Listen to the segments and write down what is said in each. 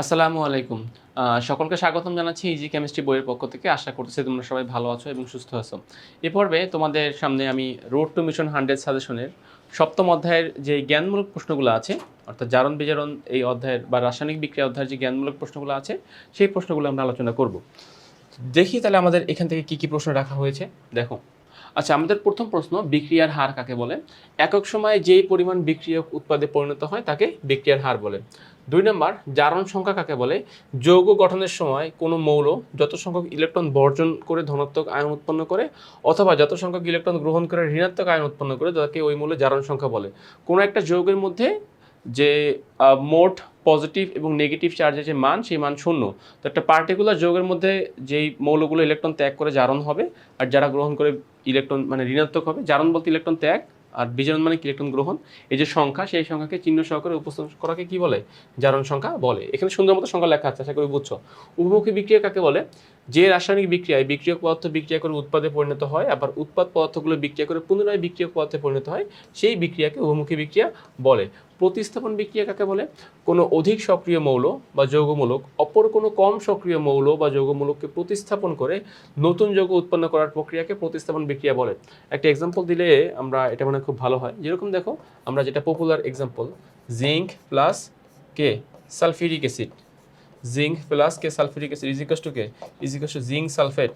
আসসালামু আলাইকুম। সকলকে স্বাগতম জানাচ্ছি ইজি কেমিস্ট্রি বইয়ের পক্ষ থেকে। আশা করতেছি তোমরা সবাই ভালো আছো এবং সুস্থ আছো। এ পর্বে তোমাদের সামনে আমি রোড টু মিশন হান্ড্রেড সাজেশনের সপ্তম অধ্যায়ের যে জ্ঞানমূলক প্রশ্নগুলো আছে, অর্থাৎ জারণ বিজারণ এই অধ্যায়ের বা রাসায়নিক বিক্রিয়া অধ্যায়ের যে জ্ঞানমূলক প্রশ্নগুলো আছে, সেই প্রশ্নগুলো আমরা আলোচনা করব। দেখি তাহলে আমাদের এখান থেকে কি কি প্রশ্ন রাখা হয়েছে। দেখো আচ্ছা আমাদের প্রথম প্রশ্ন, বিক্রিয়ার হার কাকে বলে? একক সময়ে যেই পরিমাণ বিক্রিয়ক উৎপাদে পরিণত হয় তাকে বিক্রিয়ার হার বলে। দুই নম্বর, জারণ সংখ্যা কাকে বলে? যৌগ গঠনের সময় কোনো মৌল যত সংখ্যক ইলেকট্রন বর্জন করে ধনাত্মক আয়ন উৎপন্ন করে, অথবা যত সংখ্যক ইলেকট্রন গ্রহণ করে ঋণাত্মক আয়ন উৎপন্ন করে, তাকে ওই মূল্যে জারণ সংখ্যা বলে। কোনো একটা যৌগের মধ্যে যে মোট পজিটিভ এবং নেগেটিভ চার্জের যে মান, সেই মান শূন্য। তো একটা পার্টিকুলার যৌগের মধ্যে যেই মৌলগুলো ইলেকট্রন ত্যাগ করে জারণ হবে, আর যারা গ্রহণ করে ইলেকট্রন মানে ঋণাত্মক হবে, জারণ বলতে ইলেকট্রন ত্যাগ, আর বিজারণ মানে ইলেকট্রন গ্রহণ। এই যে সংখ্যা, সেই সংখ্যাকে চিহ্ন সহকারে উপস্থাপন করাকে কি বলে? জারণ সংখ্যা বলে। এখানে সুন্দর মতো সংখ্যা লেখা আছে, আশা করি বুঝছ। উপমুখী বিক্রিয়া কাকে বলে? যে রাসায়নিক বিক্রিয়ায় বিক্রিয়ক পদার্থ বিক্রিয়া করে উৎপাদে পরিণত হয়, আবার উৎপাদ পদার্থগুলো বিক্রিয়া করে পুনরায় বিক্রিয়ক পদার্থে পরিণত হয়, সেই বিক্রিয়াকে বহুমুখী বিক্রিয়া বলে। প্রতিস্থাপন বিক্রিয়া কাকে বলে? কোনো অধিক সক্রিয় মৌল বা যৌগমূলক অপর কোনো কম সক্রিয় মৌল বা যৌগমূলককে প্রতিস্থাপন করে নতুন যৌগ উৎপন্ন করার প্রক্রিয়াকে প্রতিস্থাপন বিক্রিয়া বলে। একটা এক্সাম্পল দিলে আমরা এটা মানে খুব ভালো হয়। যেরকম দেখো, আমরা যেটা পপুলার এক্সাম্পল জিঙ্ক প্লাস কে sulphuric acid zinc plus K sulphuric acid is equals to K is equals to zinc sulphate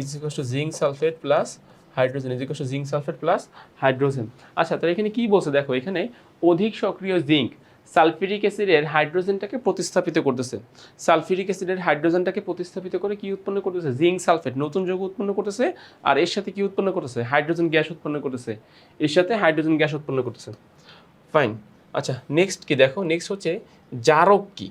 is equals to zinc sulphate plus hydrogen is equals to zinc sulphate plus hydrogen আচ্ছা তাহলে এখানে কি বলছে? দেখো, এখানে অধিক সক্রিয় জিঙ্ক সালফিউরিক অ্যাসিডের হাইড্রোজেনটাকে প্রতিস্থাপিত করতেছে। সালফিউরিক অ্যাসিডের হাইড্রোজেনটাকে প্রতিস্থাপিত করে কি উৎপন্ন করতেছে? জিঙ্ক সালফেট নতুন যৌগ উৎপন্ন করতেছে। আর এর সাথে কি উৎপন্ন করতেছে? হাইড্রোজেন গ্যাস উৎপন্ন করতেছে। এর সাথে হাইড্রোজেন গ্যাস উৎপন্ন করতেছে। ফাইন আচ্ছা নেক্সট কি? দেখো নেক্সট হচ্ছে জারক কি?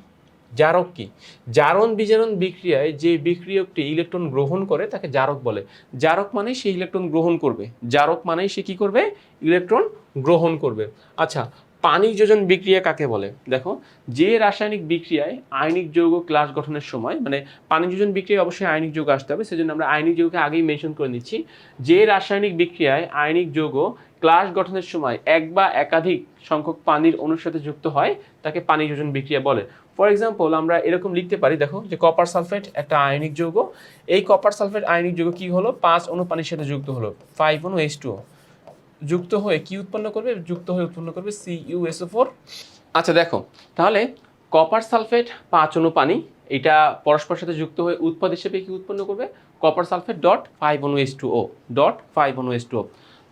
জারক কি? জারণ বিজারণ বিক্রিয়ায় যে বিক্রিয়কটি ইলেকট্রন গ্রহণ করে তাকে জারক বলে। জারক মানে সে ইলেকট্রন গ্রহণ করবে। জারক মানে সে কি করবে? ইলেকট্রন গ্রহণ করবে। আচ্ছা পানি যোজন বিক্রিয়া কাকে বলে? দেখো, যে রাসায়নিক বিক্রিয়ায় আয়নিক যৌগ ক্লাস গঠনের সময় মানে পানি যোজন বিক্রিয়ায় অবশ্যই আয়নিক যৌগ আসতে হবে, সেজন্য আমরা আয়নিক যৌগকে আগেই মেনশন করে নিচ্ছি। যে রাসায়নিক বিক্রিয়ায় আয়নিক যৌগ ক্লাস গঠনের সময় এক বা একাধিক সংখ্যক পানির অণুর সাথে যুক্ত হয়, তাকে পানি যোজন বিক্রিয়া বলে। ফর এক্সাম্পল আমরা এরকম লিখতে পারি, দেখো, যে কপার সালফেট একটা আয়নিক যৌগ। এই কপার সালফেট আয়নিক যৌগ কি হলো? পাঁচ অণু পানির সাথে যুক্ত হলো। ফাইভ অণু এইচ টু যুক্ত হয়ে কি উৎপন্ন করবে? যুক্ত হয়ে উৎপন্ন করবে সি ইউ এসও ফোর আচ্ছা দেখো, তাহলে কপার সালফেট পাঁচ অণু পানি, এটা পরস্পরের সাথে যুক্ত হয়ে উৎপাদ হিসেবে কি উৎপন্ন করবে? কপার সালফেট ডট ফাইভ অণু S two O dot five অণু এস টু ও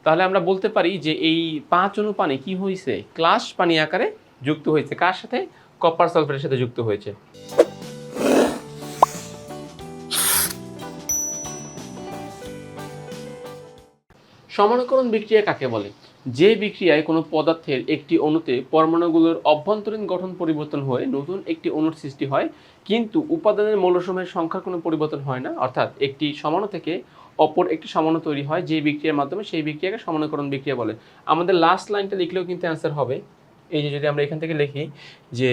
তাহলে আমরা বলতে পারি যে এই পাঁচ অণু পানি কি হয়েছে ক্লাস পানি আকারে যুক্ত হয়েছে কার সাথে? কপার সালফেটের সাথে যুক্ত হয়েছে। সমানুকরণ বিক্রিয়া কাকে বলে? যে বিক্রিয়ায় কোনো পদার্থের একটি অণুতে পরমাণুগুলোর অভ্যন্তরীণ গঠন পরিবর্তন হয়ে নতুন একটি অণুর সৃষ্টি হয়, কিন্তু উপাদানের মৌলসমূহের সংখ্যার কোনো পরিবর্তন হয় না। অর্থাৎ একটি সমাণু থেকে অপর একটি সমন্বয় তৈরি হয় যে বিক্রিয়ার মাধ্যমে সেই বিক্রিয়াকে সমানকরণ বিক্রিয়া বলে। আমাদের লাস্ট লাইনটা লিখলেও কিন্তু অ্যান্সার হবে। এই যে যদি আমরা এখান থেকে লিখি যে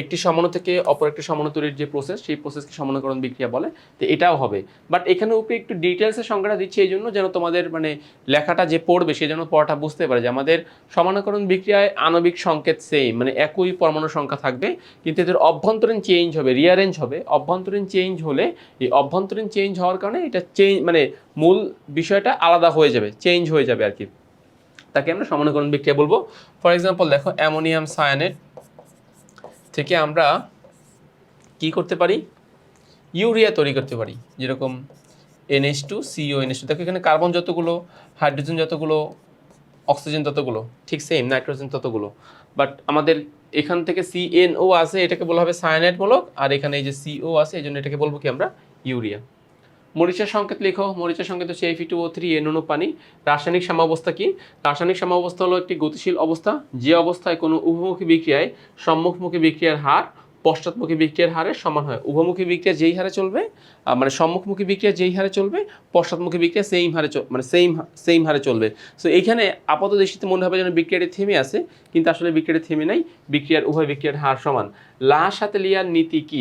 একটি সমাণু থেকে অপর একটি সমাণু তৈরির যে প্রসেস সেই প্রসেসকে সমানুকরণ বিক্রিয়া বলে, তো এটাও হবে। বাট এখানে উপরে একটু ডিটেলসের সংখ্যাটা দিচ্ছি এই জন্য যেন তোমাদের মানে লেখাটা যে পড়বে, সে যেন পড়াটা বুঝতে পারে যে আমাদের সমানুকরণ বিক্রিয়ায় আণবিক সংকেত সেম মানে একই পরমাণু সংখ্যা থাকবে, কিন্তু এদের অভ্যন্তরীণ চেঞ্জ হবে রিয়ারেঞ্জ হবে। অভ্যন্তরীণ চেঞ্জ হলে, এই অভ্যন্তরীণ চেঞ্জ হওয়ার কারণে এটা চেঞ্জ মানে মূল বিষয়টা আলাদা হয়ে যাবে চেঞ্জ হয়ে যাবে আর কি। তাকে আমরা সমানুকরণ বিক্রিয়া বলব। ফর এক্সাম্পল দেখো, অ্যামোনিয়াম সায়ানেট থেকে আমরা কি করতে পারি? ইউরিয়া তৈরি করতে পারি, যেরকম N S two C O N S two দেখো এখানে কার্বন যতগুলো হাইড্রোজেন যতগুলো অক্সিজেন ততগুলো, ঠিক সেম নাইট্রোজেন ততগুলো। বাট আমাদের এখান থেকে সিএনও আছে, এটাকে বলা হবে সায়ানাইট মূলক, আর এখানে এই যে সিও আছে, এই জন্য এটাকে বলব কি আমরা, ইউরিয়া। মরিচার সংকেত লেখো। মরিচার সংকেত হচ্ছে এফি টু ও থ্রি এনুনো পানি। রাসায়নিক সাম্যাবস্থা কি? রাসায়নিক সাম্যাবস্থা হলো একটি গতিশীল অবস্থা। যে অবস্থায় কোনো উভমুখী বিক্রিয়ায় সম্মুখমুখী বিক্রিয়ার হার পশ্চাৎমুখী বিক্রিয়ার হারের সমান হয়। উভমুখী বিক্রিয়া যেই হারে চলবে মানে সম্মুখমুখী বিক্রিয়া যেই হারে চলবে, পশ্চাৎমুখী বিক্রিয়া সেম হারে মানে সেম সেম হারে চলবে। সো এইখানে আপাত দৃষ্টিতে মনে হবে যেন বিক্রিয়াটি থেমে আছে, কিন্তু আসলে বিক্রিয়াটি থেমে নাই। বিক্রিয়ার উভয় বিক্রিয়ার হার সমান। লা সাথে লিয়ার নীতি কি?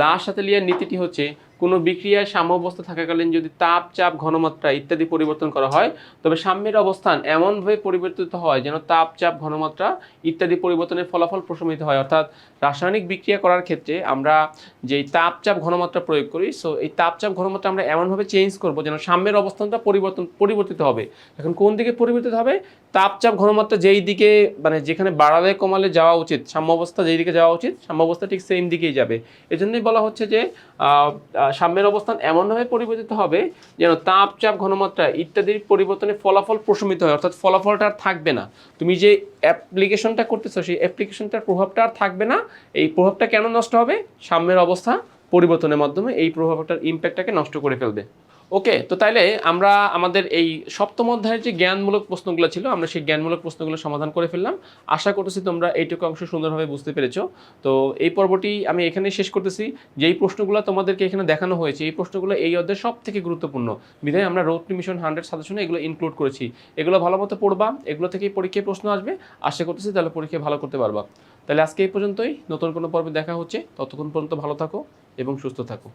লা সাথে লিয়ার নীতিটি হচ্ছে কোনো বিক্রিয়ায় সাম্য অবস্থা থাকাকালীন যদি তাপ, চাপ, ঘনমাত্রা ইত্যাদি পরিবর্তন করা হয়, তবে সাম্যের অবস্থান এমনভাবে পরিবর্তিত হয় যেন তাপ, চাপ, ঘনমাত্রা ইত্যাদি পরিবর্তনের ফলাফল প্রশমিত হয়। অর্থাৎ রাসায়নিক বিক্রিয়া করার ক্ষেত্রে আমরা যেই তাপ, চাপ, ঘনমাত্রা প্রয়োগ করি সো এই তাপ, চাপ, ঘনমাত্রা আমরা এমনভাবে চেঞ্জ করব যেন সাম্যের অবস্থানটা পরিবর্তন, পরিবর্তিত হবে। এখন কোন দিকে পরিবর্তিত হবে? তাপ, চাপ, ঘনমাত্রা যেই দিকে মানে যেখানে বাড়ালে, কমালে যাওয়া উচিত সাম্য অবস্থা যেই দিকে যাওয়া উচিত সাম্য অবস্থা ঠিক সেম দিকেই যাবে। এজন্যই বলা হচ্ছে যে সাম্যের অবস্থান এমনভাবে পরিবর্তিত হবে যেন তাপচাপ ঘনমাত্রা ইত্যাদির পরিবর্তনে ফলাফল প্রশমিত হয়, অর্থাৎ ফলাফলটা আর থাকবে না। তুমি যে অ্যাপ্লিকেশনটা করতেছো, সেই অ্যাপ্লিকেশনটার প্রভাবটা আর থাকবে না। এই প্রভাবটা কেন নষ্ট হবে? সাম্যের অবস্থা পরিবর্তনের মাধ্যমে এই প্রভাবটার ইম্প্যাক্টটাকে নষ্ট করে ফেলবে। ওকে তো তাইলে আমরা আমাদের এই সপ্তম অধ্যায়ের যে জ্ঞানমূলক প্রশ্নগুলো ছিল, আমরা সেই জ্ঞানমূলক প্রশ্নগুলো সমাধান করে ফেললাম। আশা করতেছি তোমরা এইটুকু অংশ সুন্দরভাবে বুঝতে পেরেছ। তো এই পর্বটি আমি এখানে শেষ করতেছি। যেই প্রশ্নগুলো তোমাদেরকে এখানে দেখানো হয়েছে, এই প্রশ্নগুলো এই অধ্যায়ে সব থেকে গুরুত্বপূর্ণ। বিধায় আমরা রোড মিশন হান্ড্রেড সাজেশনে এগুলো ইনক্লুড করেছি। এগুলো ভালো মতো পড়বা, এগুলো থেকেই পরীক্ষায় প্রশ্ন আসবে। আশা করতেছি তাহলে পরীক্ষায় ভালো করতে পারবা। তাহলে আজকে এই পর্যন্তই। নতুন কোনো পর্বে দেখা হচ্ছে। ততক্ষণ পর্যন্ত ভালো থাকো এবং সুস্থ থাকো।